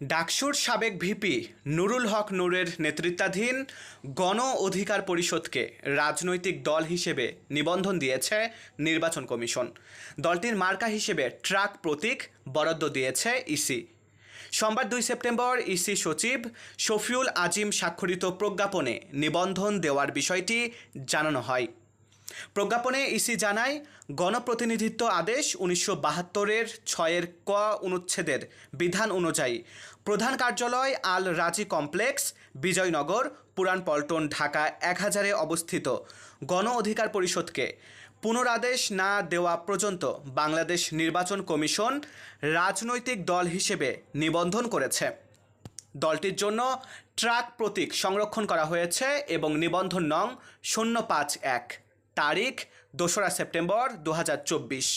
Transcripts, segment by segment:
ডাকসুর সাবেক ভিপি নুরুল হক নূরের নেতৃত্বাধীন গণ অধিকার পরিষদকে রাজনৈতিক দল হিসেবে নিবন্ধন দিয়েছে নির্বাচন কমিশন। দলটির মার্কা হিসেবে ট্রাক প্রতীক বরাদ্দ দিয়েছে ইসি। সোমবার দুই সেপ্টেম্বর ইসি সচিব শফিউল আজিম স্বাক্ষরিত প্রজ্ঞাপনে নিবন্ধন দেওয়ার বিষয়টি জানানো হয়। প্রজ্ঞাপনে ইসি জানায়, গণপ্রতিনিধিত্ব আদেশ উনিশশো বাহাত্তরের ছয়ের ক অনুচ্ছেদের বিধান অনুযায়ী। প্রধান কার্যালয় আল রাজি কমপ্লেক্স, বিজয়নগর, পুরান পল্টন, ঢাকা এক হাজারে অবস্থিত। গণ অধিকার পরিষদকে পুনরাদেশ না দেওয়া পর্যন্ত বাংলাদেশ নির্বাচন কমিশন রাজনৈতিক দল হিসেবে নিবন্ধন করেছে। দলটির জন্য ট্রাক প্রতীক সংরক্ষণ করা হয়েছে এবং নিবন্ধন নং শূন্য পাঁচ এক। তারিখ, দোসরা সেপ্টেম্বর দু হাজার চব্বিশ।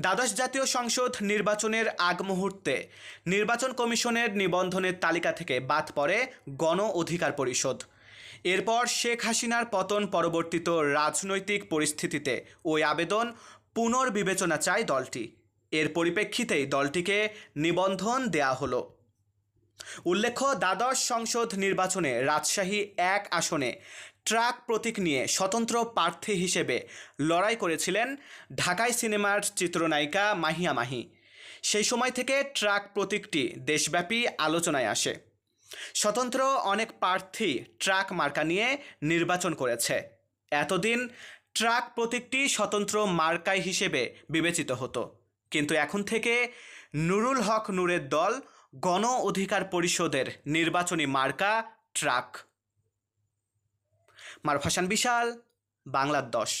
দ্বাদশ জাতীয় সংসদ নির্বাচনের আগ মুহূর্তে নির্বাচন কমিশনের নিবন্ধনের তালিকা থেকে বাদ পড়ে গণ অধিকার পরিষদ। এরপর শেখ হাসিনার পতন পরবর্তীত রাজনৈতিক পরিস্থিতিতে ওই আবেদন পুনর্বিবেচনা চায় দলটি। এর পরিপ্রেক্ষিতেই দলটিকে নিবন্ধন দেয়া হলো। উল্লেখ্য, দ্বাদশ সংসদ নির্বাচনে রাজশাহী এক আসনে ট্রাক প্রতীক নিয়ে স্বতন্ত্র প্রার্থী হিসেবে লড়াই করেছিলেন ঢাকাই সিনেমার চিত্রনায়িকা মাহিয়া মাহি। সেই সময় থেকে ট্রাক প্রতীকটি দেশব্যাপী আলোচনায় আসে। স্বতন্ত্র অনেক প্রার্থী ট্রাক মার্কা নিয়ে নির্বাচন করেছে। এতদিন ট্রাক প্রতীকটি স্বতন্ত্র মার্কাই হিসেবে বিবেচিত হতো। কিন্তু এখন থেকে নুরুল হক নূরের দল গণ অধিকার পরিষদের নির্বাচনী মার্কা ট্রাক। মারফাসান বিশাল বাংলার দশ।